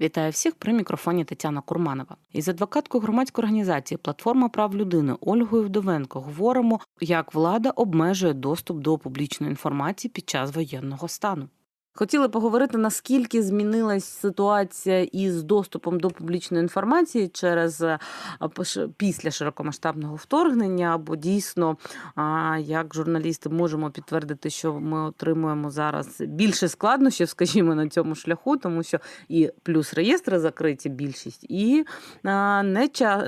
Вітаю всіх при мікрофоні Тетяна Курманова. Із адвокаткою громадської організації Платформа прав людини Ольгою Вдовенко говоримо, як влада обмежує доступ до публічної інформації під час воєнного стану. Хотіли поговорити, наскільки змінилась ситуація із доступом до публічної інформації через е, після широкомасштабного вторгнення, бо дійсно, як журналісти можемо підтвердити, що ми отримуємо зараз більше складнощів, скажімо, на цьому шляху, тому що і плюс реєстри закриті більшість, і не,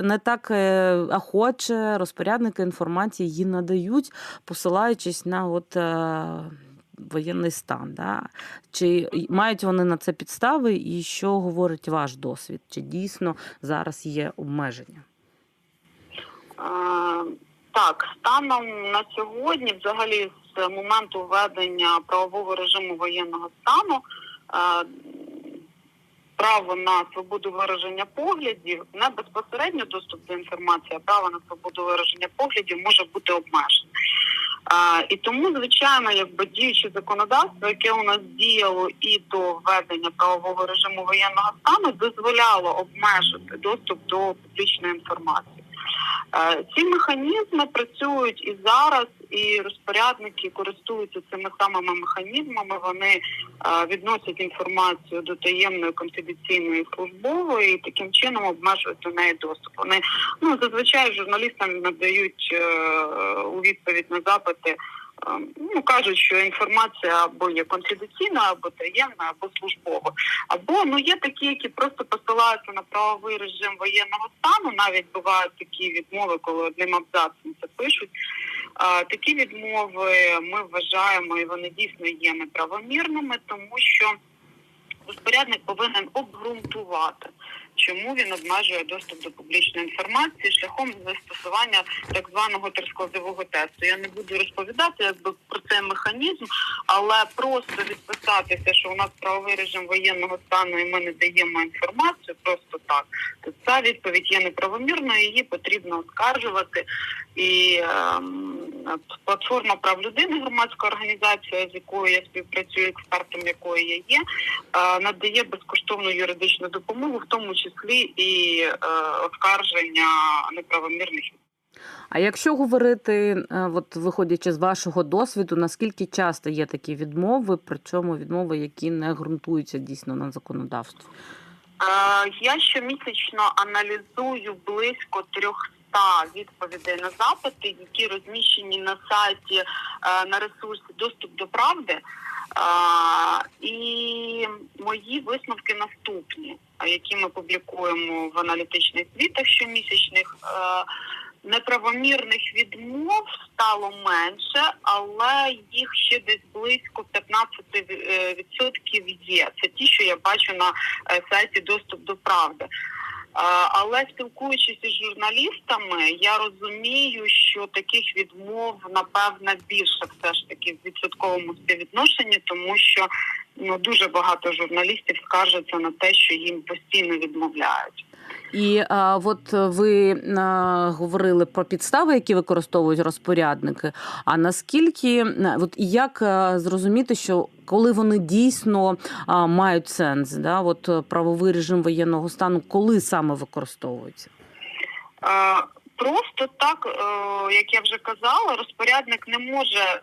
не так е, охоче розпорядники інформації її надають, посилаючись на от. Воєнний стан, да? чи мають вони на це підстави, і що говорить ваш досвід? Чи дійсно зараз є обмеження? Так, станом на сьогодні, взагалі, з моменту введення правового режиму воєнного стану, право на свободу вираження поглядів, не безпосередньо доступ до інформації, а право на свободу вираження поглядів може бути обмежене. Е, І тому, звичайно, якби діюче законодавство, яке у нас діяло і до введення правового режиму воєнного стану, дозволяло обмежити доступ до публічної інформації. Ці механізми працюють і зараз, і розпорядники користуються цими самими механізмами. Вони відносять інформацію до таємної конфіденційної службової і таким чином обмежують до неї доступ. Вони ну зазвичай журналістам надають е, у відповідь на запити. Е, Ну, кажуть, що інформація або є конфіденційна, або таємна, або службова. Або ну є такі, які просто посилаються на правовий режим воєнного стану. Навіть бувають такі відмови, коли одним абзацом це пишуть. А, такі відмови ми вважаємо, і вони дійсно є неправомірними, тому що розпорядник повинен обґрунтувати, чому він обмежує доступ до публічної інформації шляхом застосування так званого трискладового тесту. Я не буду розповідати якби про цей механізм, але просто відписатися, що у нас правовий режим воєнного стану і ми не даємо інформацію просто так, то ця відповідь є неправомірною, її потрібно оскаржувати. І ем, платформа прав людини, громадська організація, з якою я співпрацюю, експертом якої я є, е, надає безкоштовну юридичну допомогу, в тому числі і е, оскарження неправомірних А якщо говорити, е, от виходячи з вашого досвіду, наскільки часто є такі відмови, причому відмови, які не ґрунтуються дійсно на законодавстві? Я щомісячно аналізую близько 300 відповідей на запити, які розміщені на сайті е, на ресурсі Доступ до правди. Е, І мої висновки наступні, які ми публікуємо в аналітичних звітах щомісячних. Е, Неправомірних відмов стало менше, але їх ще десь близько 15% є. Це ті, що я бачу на сайті Доступ до правди. Але спілкуючись із журналістами, я розумію, що таких відмов напевне більше все ж таки в відсотковому співвідношенні, тому що ну дуже багато журналістів скаржаться на те, що їм постійно відмовляють. І а, от ви а, говорили про підстави, які використовують розпорядники. А наскільки от як а, зрозуміти, що коли вони дійсно а, мають сенс, да, от е, правовий режим воєнного стану, коли саме використовується? Просто так, е, як я вже казала, розпорядник не може е,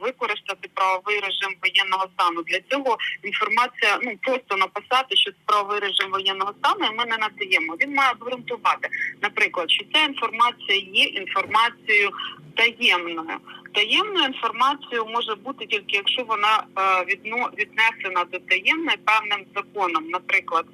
використати правовий режим воєнного стану. Для цього інформація ну просто написати, що це правовий режим воєнного стану, і ми не надаємо. Він має обґрунтувати, наприклад, що ця інформація є інформацією таємною. Таємною інформацією може бути тільки якщо вона е, віднесена до таємної певним законом, наприклад.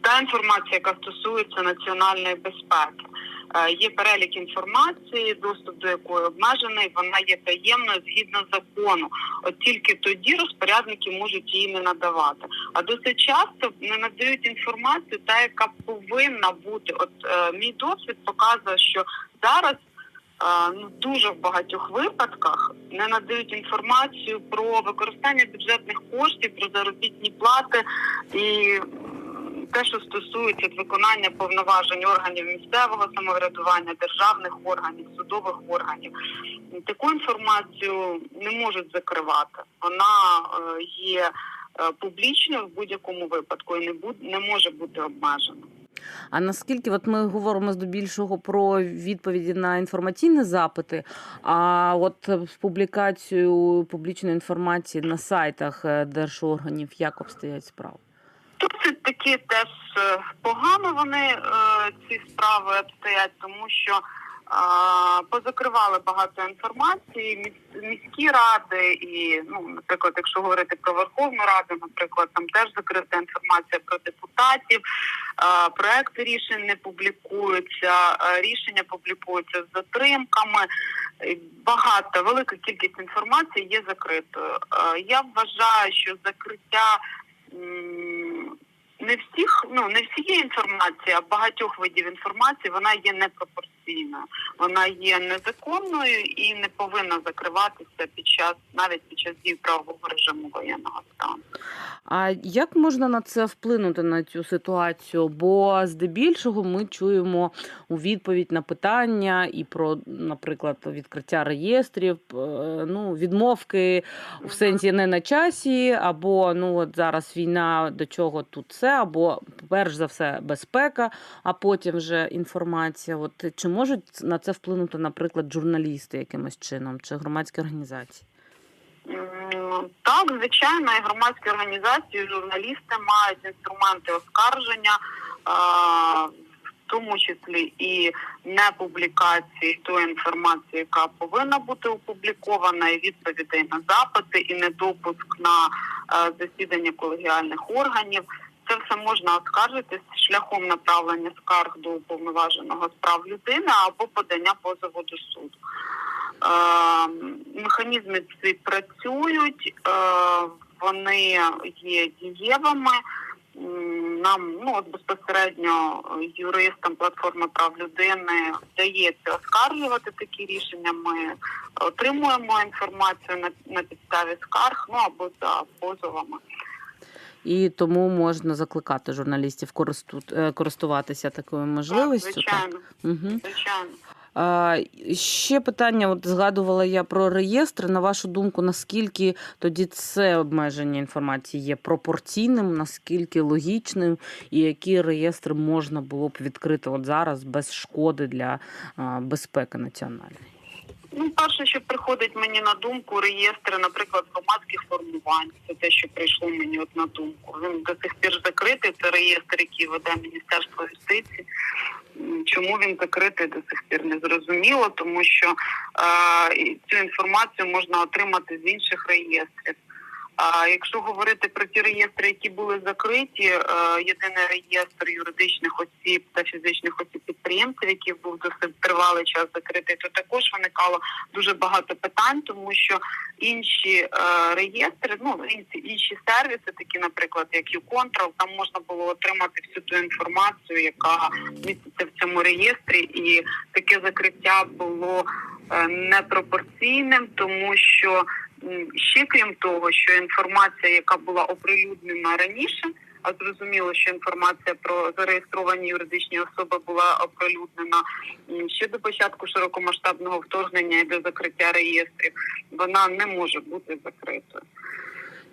Та інформація, яка стосується національної безпеки. Е, Є перелік інформації, доступ до якої обмежений, вона є таємною згідно закону. От тільки тоді розпорядники можуть її не надавати. А досить часто не надають інформацію, та яка повинна бути. От е, мій досвід показує, що зараз е, ну дуже в багатьох випадках не надають інформацію про використання бюджетних коштів, про заробітні плати і те, що стосується виконання повноважень органів місцевого самоврядування, державних органів, судових органів. Таку інформацію не можуть закривати. Вона е, є е, публічною в будь-якому випадку і не буд, не може бути обмежена. А наскільки от ми говоримо здебільшого про відповіді на інформаційні запити, а от з публікацією публічної інформації на сайтах е, держорганів як обстоять справи? Досить таки теж е, погано вони е, ці справи обстоять, тому що е, позакривали багато інформації. Міські ради і, ну, наприклад, якщо говорити про Верховну Раду, наприклад, там теж закрита інформація про депутатів, проекти рішень не публікуються, рішення публікуються з затримками. Багато велика кількість інформації є закритою. Я вважаю, що закриття не всіх, ну не всієї інформації, а багатьох видів інформації вона є непропорційною, вона є незаконною і не повинна закриватися під час навіть під час дії правового режиму воєнного стану. А як можна на це вплинути на цю ситуацію? Бо здебільшого ми чуємо у відповідь на питання і про, наприклад, відкриття реєстрів, е, ну відмовки в сенсі не на часі, або ну от зараз війна до чого тут це, або перш за все безпека, а потім вже інформація. От чи можуть на це вплинути, наприклад, журналісти якимось чином чи громадські організації? Так, звичайно, і громадські організації, і журналісти мають інструменти оскарження, в тому числі і не публікації тої інформації, яка повинна бути опублікована, і відповідей на запити, і недопуск на е, засідання колегіальних органів. Це все можна оскаржити шляхом направлення скарг до уповноваженого з прав людини або подання позову до суду. Е, механізми ці працюють, е, вони є дієвими. Нам ну от безпосередньо юристам платформи прав людини вдається оскаржувати такі рішення. Ми отримуємо інформацію на, на підставі скарг, ну або за позовами. І тому можна закликати журналістів користу- е, користуватися такою Так, можливістю. звичайно, Угу. звичайно. А, ще питання: от згадувала я про реєстри. На вашу думку, наскільки тоді це обмеження інформації є пропорційним, наскільки логічним, і які реєстри можна було б відкрити от зараз без шкоди для безпеки національної? Ну, перше, що приходить мені на думку, реєстри, наприклад, громадських формувань. Це те, що прийшло мені от на думку. Він до сих пір закритий. Це реєстр, який веде Міністерство юстиції. Чому він закритий до сих пір не зрозуміло, тому що е, цю інформацію можна отримати з інших реєстрів. А якщо говорити про ті реєстри, які були закриті, е, єдиний реєстр юридичних осіб та фізичних осіб підприємців, який був досить тривалий час закритий, то також виникало дуже багато питань, тому що інші е, реєстри, ну інші, інші сервіси, такі, наприклад, як YouControl, там можна було отримати всю ту інформацію, яка міститься в цьому реєстрі, і таке закриття було е, непропорційним, тому що ще крім того, що інформація, яка була оприлюднена раніше. А зрозуміло, що інформація про зареєстровані юридичні особи була оприлюднена ще до початку широкомасштабного вторгнення і до закриття реєстрів. Вона не може бути закритою.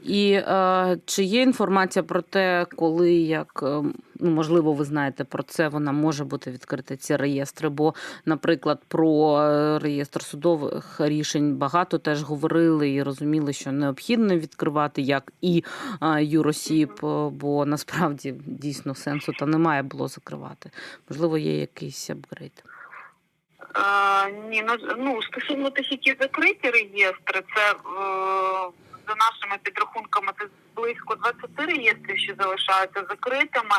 І е, чи є інформація про те, коли як е, ну можливо, ви знаєте про це, вона може бути відкрита ці реєстри? Бо, наприклад, про е, реєстр судових рішень багато теж говорили і розуміли, що необхідно відкривати як і е, юросіб, е, бо насправді дійсно сенсу та немає було закривати. Можливо, є якийсь апгрейд. Е, ні, ну, ну стосовно тих, які закриті реєстри, це е, за нашими підрахунками це близько 20 реєстрів, що залишаються закритими.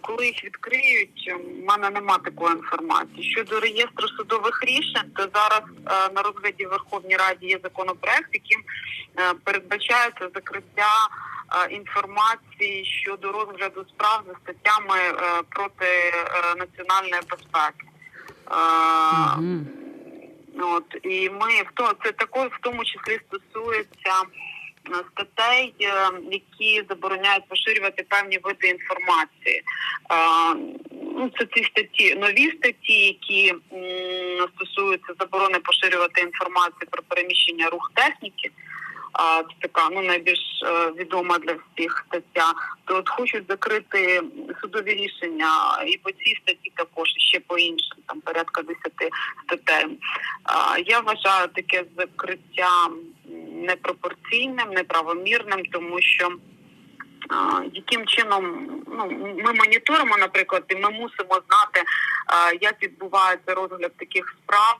Коли їх відкриють, в мене нема такої інформації. Щодо реєстру судових рішень, то зараз е, на розгляді в Верховній Раді є законопроект, яким е, передбачається закриття е, інформації щодо розгляду справ за статтями проти національної безпеки. Е, Мгм. От і ми в то це також в тому числі стосується статей, е, які забороняють поширювати певні види інформації. Е, Ну, це ці статті, нові статті, які стосуються заборони поширювати інформацію про переміщення рух техніки. це така ну найбільш е, відома для всіх стаття. То от хочуть закрити судові рішення і по цій статті також і ще по іншим, там порядка 10 статей. Я вважаю таке закриття непропорційним, неправомірним, тому що яким чином ну ми моніторимо, наприклад, і ми мусимо знати, як відбувається розгляд таких справ.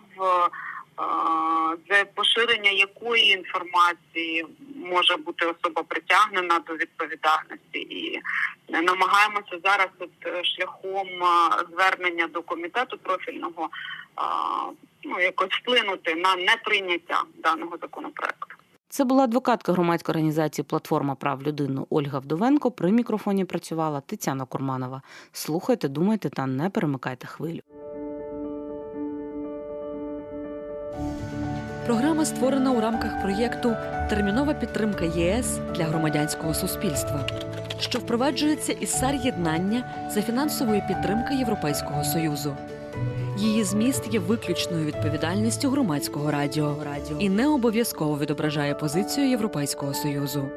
За поширення якої інформації може бути особа притягнена до відповідальності, і намагаємося зараз от е, шляхом звернення до комітету профільного ну якось вплинути на неприйняття даного законопроекту. Це була адвокатка громадської організації Платформа прав людини Ольга Вдовенко. При мікрофоні працювала Тетяна Курманова. Слухайте, думайте та не перемикайте хвилю. Програма створена у рамках проєкту Термінова підтримка ЄС для громадянського суспільства, що впроваджується із САР єднання за фінансової підтримки Європейського союзу. Її зміст є виключною відповідальністю громадського радіо і не обов'язково відображає позицію Європейського союзу.